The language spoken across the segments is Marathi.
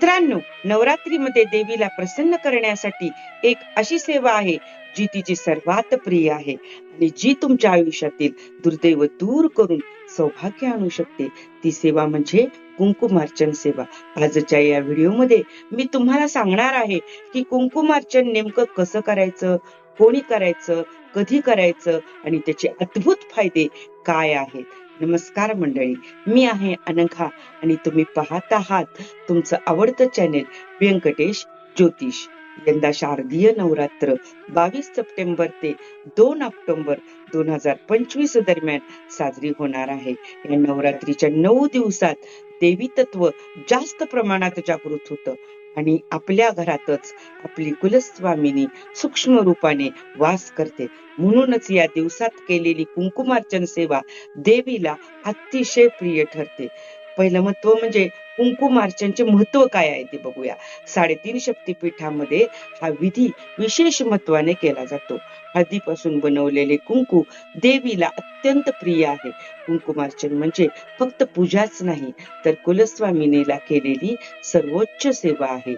मित्रांनो नवरात्रीमध्ये देवीला प्रसन्न करण्यासाठी एक अशी सेवा आहे जी तिची सर्वात प्रिय आहे. आणि जी तुमच्या आयुष्यातील दुर्दैव दूर करून सौभाग्य आणू शकते. ती सेवा म्हणजे कुंकुमार्चन सेवा. आजच्या या व्हिडिओमध्ये मी तुम्हाला सांगणार आहे की कुंकुमार्चन नेमकं कसं करायचं कोणी करायचं कधी करायचं आणि त्याचे अद्भुत फायदे काय आहेत. नमस्कार मंडळी मी आहे अनघा आणि तुम्ही पाहत आहात तुमचं आवडतं चॅनेल व्यंकटेश ज्योतिष. यंदा शारदीय नवरात्र बावीस सप्टेंबर ते दोन ऑक्टोबर दोन हजार पंचवीस दरम्यान साजरी होणार आहे. या नवरात्रीच्या नऊ दिवसात देवी तत्व जास्त प्रमाणात जागृत होतं. आणि आपल्या घरातच आपली कुलस्वामिनी सूक्ष्म रूपाने वास करते. म्हणूनच या दिवसात केलेली कुंकुमार्चन सेवा देवीला अतिशय प्रिय ठरते. पहिलं महत्त्व म्हणजे कुंकुमार्चनचे महत्त्व काय आहे ते बघूया. साडेतीन शक्तीपीठामध्ये हा विधी विशेष महत्वाने केला जातो. हळदीपासून बनवलेले कुंकू देवीला अत्यंत प्रिय आहे. कुंकुमार्चन म्हणजे फक्त पूजाच नाही तर कुलस्वामिनीला केलेली सर्वोच्च सेवा आहे.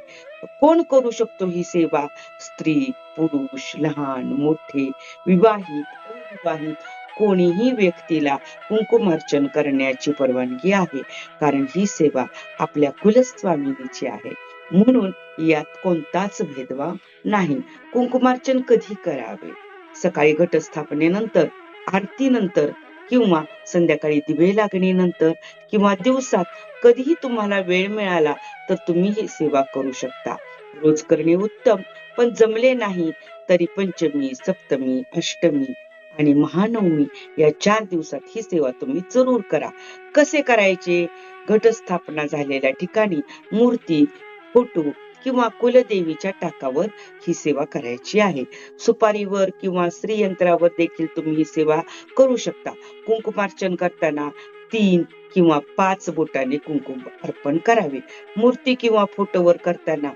कोण करू शकतो ही सेवा? स्त्री पुरुष लहान मोठे विवाहित अविवाहित कोणीही व्यक्तीला कुंकुमार्चन करण्याची परवानगी आहे. कारण ही सेवा आपल्या कुलस्वामिनीची आहे. म्हणून यात कोणताच भेदभाव नाही. कुंकुमार्चन कधी करावे? सकाळी घटस्थापनेनंतर आरतीनंतर किंवा संध्याकाळी दिवे लागणीनंतर किंवा दिवसात कधीही तुम्हाला वेळ मिळाला तर तुम्ही ही सेवा करू शकता. रोज करणे उत्तम पण जमले नाही तरी पंचमी सप्तमी अष्टमी आणि महानवमी या चार दिवसात ही सेवा तुम्ही जरूर करा. कसे करायचे? घटस्थापना झालेल्या ठिकाणी मूर्ती फोटो किंवा कुलदेवीच्या टाकावर ही सेवा करायची आहे. सुपारीवर किंवा श्रीयंत्रावर देखील तुम्ही ही सेवा करू शकता. कुंकुमार्चन करताना तीन किंवा पाच बोटाने कुंकुम अर्पण करावे. मूर्ती किंवा फोटोवर करताना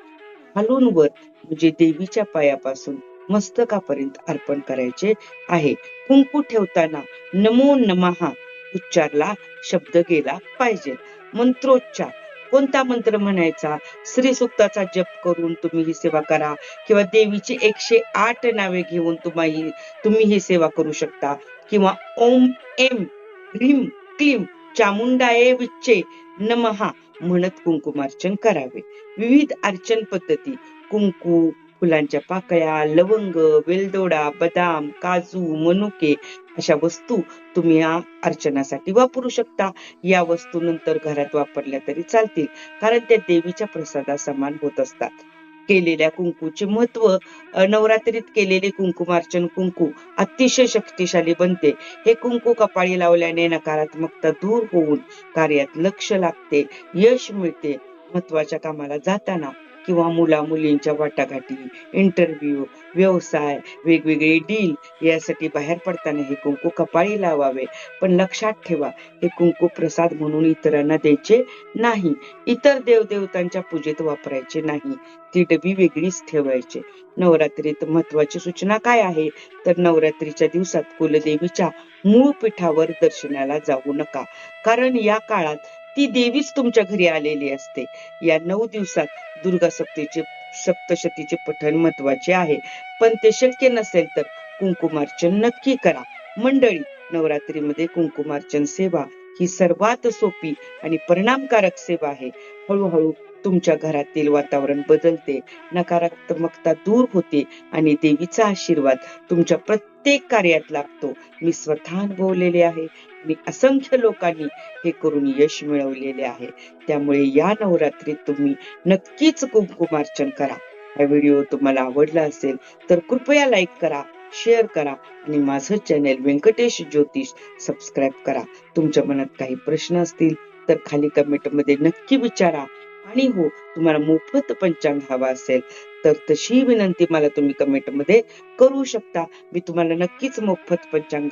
वर म्हणजे देवीच्या पायापासून मस्तकापर्यंत अर्पण करायचे आहे. कुंकू ठेवताना नमो नमहा उच्चारला शब्द गेला पाहिजे. मंत्रोच्चार. कोणता मंत्र म्हणायचा? श्री सुक्ताचा जप करून तुम्ही ही सेवा करा किंवा देवीची एकशे आठ नावे घेऊन तुम्ही तुम्ही ही सेवा करू शकता. किंवा ओम एम ह्रीम क्लीम चामुंडाये विच्चे नमहा म्हणत कुंकुमार्चन करावे. विविध अर्चन पद्धती. कुंकू फुलांच्या पाकळ्या लवंग वेलदोडा बदाम काजू मनुके अशा वस्तू तुम्ही या अर्चनासाठी वापरू शकता. या वस्तू नंतर घरात वापरल्या तरी चालतील कारण त्या देवीच्या प्रसादा समान होत असतात. केलेल्या कुंकूचे महत्त्व नवरात्रीत केलेले कुंकुमार्चन कुंकू अतिशय शक्तिशाली बनते. हे कुंकू कपाळी लावल्याने नकारात्मकता दूर होऊन कार्यात लक्ष लागते यश मिळते. महत्त्वाच्या कामाला जाताना किंवा मुला मुलींच्या वाटाघाटी इंटरव्ह्यू व्यवसाय वेगवेगळे डील यासाठी बाहेर पडताना हे कुंकू कपाळी लावावे. पण लक्षात ठेवा हे कुंकू प्रसाद म्हणून इतरांना द्यायचे नाही. इतर देवदेवतांच्या पूजेत वापरायचे नाही. ती डबी वेगळीच ठेवायचे. नवरात्रीत महत्वाची सूचना काय आहे? तर नवरात्रीच्या दिवसात कुलदेवीच्या मूळ पीठावर दर्शनाला जाऊ नका. कारण या काळात ती देवीच तुमच्या घरी आलेली असते. या नऊ दिवसात दुर्गा सप्तीचे सप्तशतीचे पठण महत्त्वाचे आहे. पण ते शक्य नसेल तर कुंकुमार्चन नक्की करा. मंडळी नवरात्रीमध्ये कुंकुमार्चन सेवा ही सर्वात सोपी आणि परिणामकारक सेवा आहे. हळूहळू तुमच्या घरातील वातावरण बदलते नकारात्मकता दूर होते आणि देवीचा आशीर्वाद तुमच्या प्रत्येक प्रत्येक कार्यात लागतो. मी स्वतः अनुभवलेले आहे. मी असंख्य लोकांनी हे करून यश मिळवलेले आहे. त्यामुळे या नवरात्रीत तुम्ही नक्कीच कुंकुमार्चन करा. हा व्हिडिओ तुम्हाला आवडला असेल तर कृपया लाईक करा शेअर करा आणि माझं चॅनेल व्यंकटेश ज्योतिष सबस्क्राईब करा. तुमच्या मनात काही प्रश्न असतील तर खाली कमेंटमध्ये नक्की विचारा. आणि हो तुम्हाला मोफत पंचांग हवा असेल तर तशी विनंती मला तुम्ही कमेंटमध्ये करू शकता. मी तुम्हाला नक्कीच मोफत पंचांग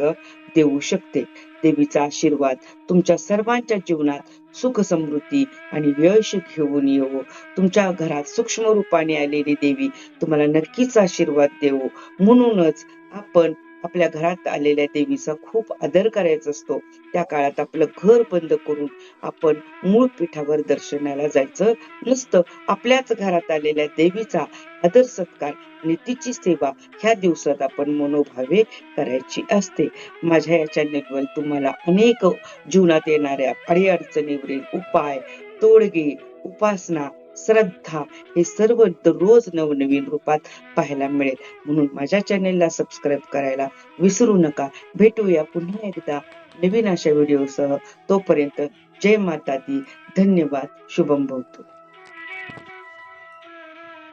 देऊ शकते. देवीचा आशीर्वाद तुमच्या सर्वांच्या जीवनात सुख समृद्धी आणि यश घेऊन येऊ तुमच्या घरात सूक्ष्म रूपाने आलेली देवी तुम्हाला नक्कीच आशीर्वाद देऊ म्हणूनच आपण आपल्या घरात आलेल्या देवीचा खूप आदर करायचा असतो. त्या काळात आपलं घर बंद करून आपण मूळ पीठावर दर्शनाला जायचं नसतं. आपल्याच घरात आलेल्या देवीचा आदर सत्कार आणि तिची सेवा ह्या दिवसात आपण मनोभावे करायची असते. माझ्या या चॅनेलवर तुम्हाला अनेक जीवनात येणाऱ्या अडीअडचणीवरील उपाय तोडगे उपासना श्रद्धा हे सर्व दररोज नवनवीन रूपात पाहायला मिळेल. म्हणून माझ्या चॅनेलला सबस्क्राईब करायला विसरू नका. भेटूया पुन्हा एकदा नवीन अशा व्हिडिओसह तोपर्यंत जय माता दी. धन्यवाद. शुभम भवतो